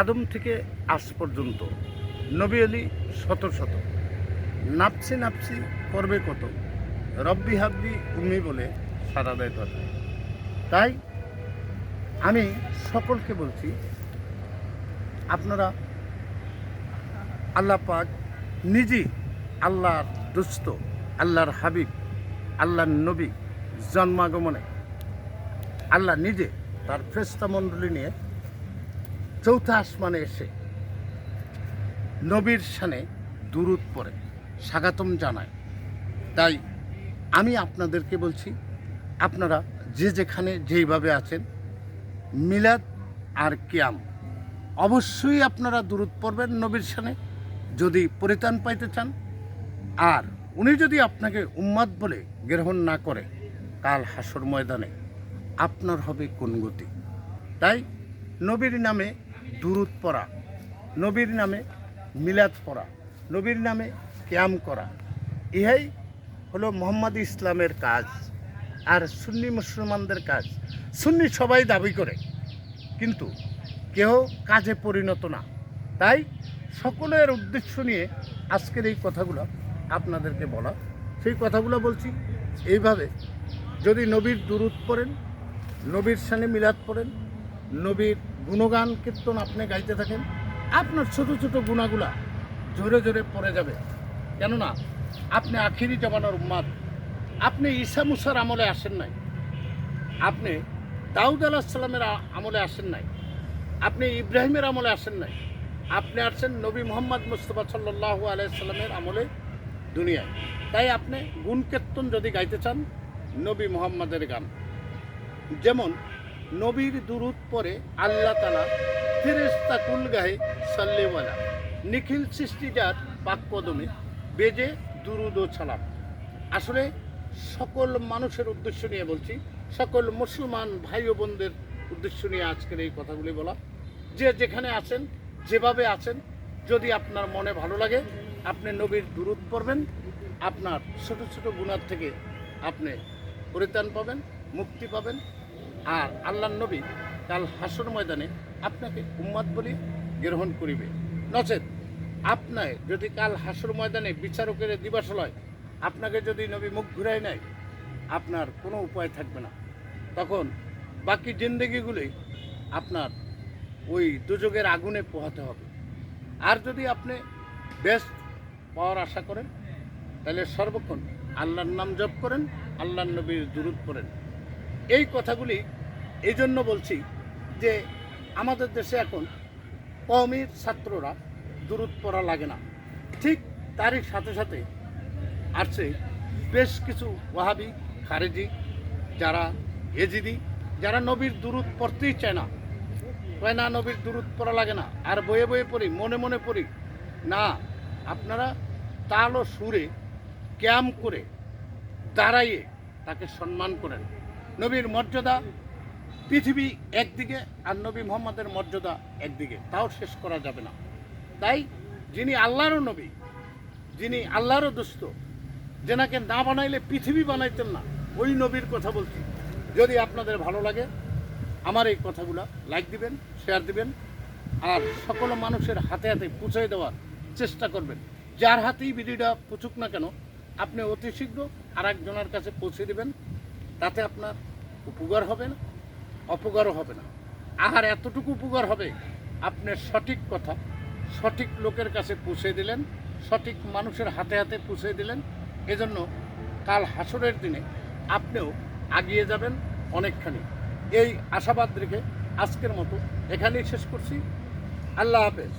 আদম থেকে আজ পর্যন্ত নবী আলী শত শত। নাপসি নাপসি করবে কত? রব্বি হাব্বি উম্মি বলে সারা দেয় কথা তাই আমি সকলকে বলছি, আপনারা আল্লাহ পাক নিজে আল্লাহর দুস্থ আল্লাহর হাবিব, আল্লাহর নবী জন্মাগমনে আল্লাহ নিজে তার ফ্রেস্তা মণ্ডলী নিয়ে চৌথা আসমানে এসে নবীর সানে দুরুদ পড়ে, স্বাগতম জানায়। তাই আমি আপনাদেরকে বলছি, আপনারা যে যেখানে যেইভাবে আছেন, মিলাদ আর কিয়াম, অবশ্যই আপনারা দূরত পড়বেন নবীর সানে, যদি পরিত্রাণ পাইতে চান। আর উনি যদি আপনাকে উম্মাদ বলে গ্রহণ না করে, কাল হাসর ময়দানে আপনার হবে কোন গতি? তাই নবীর নামে দুরুদ পড়া, নবীর নামে মিলাদ পড়া, নবীর নামে ক্যাম করা। ইহাই হলো মোহাম্মদ ইসলামের কাজ আর সুন্নি মুসলমানদের কাজ। সুন্নি সবাই দাবি করে, কিন্তু কেউ কাজে পরিণত না। তাই সকলের উদ্দেশ্য নিয়ে আজকের এই কথাগুলো আপনাদেরকে বলা। সেই কথাগুলো বলছি, এইভাবে যদি নবীর দুরুদ পড়েন, নবীর সানে মিলাদ পড়েন নবীর গুণগান কীর্তন আপনি গাইতে থাকেন, আপনার ছোট ছোট গুণাগুলা জোরে জোরে পড়ে যাবে। কেননা আপনি আখিরি জমানার উম্মাদ, আপনি ঈসা মুসার আমলে আসেন নাই, আপনি দাউদ আলাহিসাল্লামের আমলে আসেন নাই, আপনি ইব্রাহিমের আমলে আসেন নাই, আপনি আসছেন নবী মোহাম্মদ মুস্তফা সাল্লাহ আলাইসাল্লামের আমলে দুনিয়ায়। তাই আপনি গুণ কীর্তন যদি গাইতে চান, নবী মোহাম্মদের গান। যেমন নবীর দুরুদ পরে আল্লাহ তালা ফেরেস্তা কুল গাহে সাল্লেওয়ালা, নিখিল সৃষ্টিজার পাক কদমে বেজে দুরুদ ও ছালাম আসলে সকল মানুষের উদ্দেশ্য নিয়ে বলছি, সকল মুসলমান ভাই ও বোনদের উদ্দেশ্য নিয়ে আজকের এই কথাগুলি বলা। যে যেখানে আছেন, যেভাবে আছেন, যদি আপনার মনে ভালো লাগে, আপনি নবীর দূরত পড়বেন, আপনার ছোট ছোট গুণার থেকে আপনি পরিত্রাণ পাবেন, মুক্তি পাবেন আর আল্লাহ নবী কাল হাসর ময়দানে আপনাকে উম্মাদ বলি গ্রহণ করিবে। নচেত আপনার যদি কাল হাসর ময়দানে বিচারকের দিবস হয় আপনাকে যদি নবী মুখ ঘুরাই নেয়, আপনার কোনো উপায় থাকবে না। তখন বাকি জিন্দগিগুলি আপনার ওই দুযোগের আগুনে পোহাতে হবে। আর যদি আপনি বেস্ট পাওয়ার আশা করেন, তাহলে সর্বক্ষণ আল্লাহর নাম জপ করেন, আল্লাহর নবীর দুরুদ করেন এই কথাগুলি এই জন্য বলছি যে আমাদের দেশে এখন কওমির ছাত্ররা দুরুদ পড়া লাগে না। ঠিক তারই সাথে সাথে আসছে বেশ কিছু ওয়াহাবি, খারেজি যারা এজিদি যারা নবীর দুরুদ পড়তেই চায় না। কয় না, নবীর দুরুদ পড়া লাগে না? আর বয়ে বয়ে পড়ি, মনে মনে পড়ি, না, আপনারা তাল ও সুরে ক্যাম করে দাঁড়াইয়ে তাকে সম্মান করেন। নবীর মর্যাদা পৃথিবী একদিকে আর নবী মোহাম্মদের মর্যাদা একদিকে, তাও শেষ করা যাবে না। তাই যিনি আল্লাহরও নবী, যিনি আল্লাহরও দুস্থ, যেনাকে না বানাইলে পৃথিবী বানাইতেন না, ওই নবীর কথা বলছি। যদি আপনাদের ভালো লাগে, আমার এই কথাগুলো লাইক দিবেন শেয়ার দিবেন, আর সকল মানুষের হাতে হাতে পৌঁছে দেওয়ার চেষ্টা করবেন। যার হাতেই ভিডিওটা পুচুক না কেন, আপনি অতি শীঘ্র আর একজনের কাছে পৌঁছে দেবেন, তাতে আপনার উপকার হবে না। অপকারও হবে না। আহার এতটুকু উপকার হবে আপনার সঠিক কথা, সঠিক লোকের কাছে পৌঁছে দিলেন, সঠিক মানুষের হাতে হাতে পৌঁছে দিলেন। এজন্য কাল হাসরের দিনে আপনিও আগিয়ে যাবেন অনেকখানি। এই আশাবাদ রেখে আজকের মতো এখানেই শেষ করছি। আল্লাহ হাফেজ।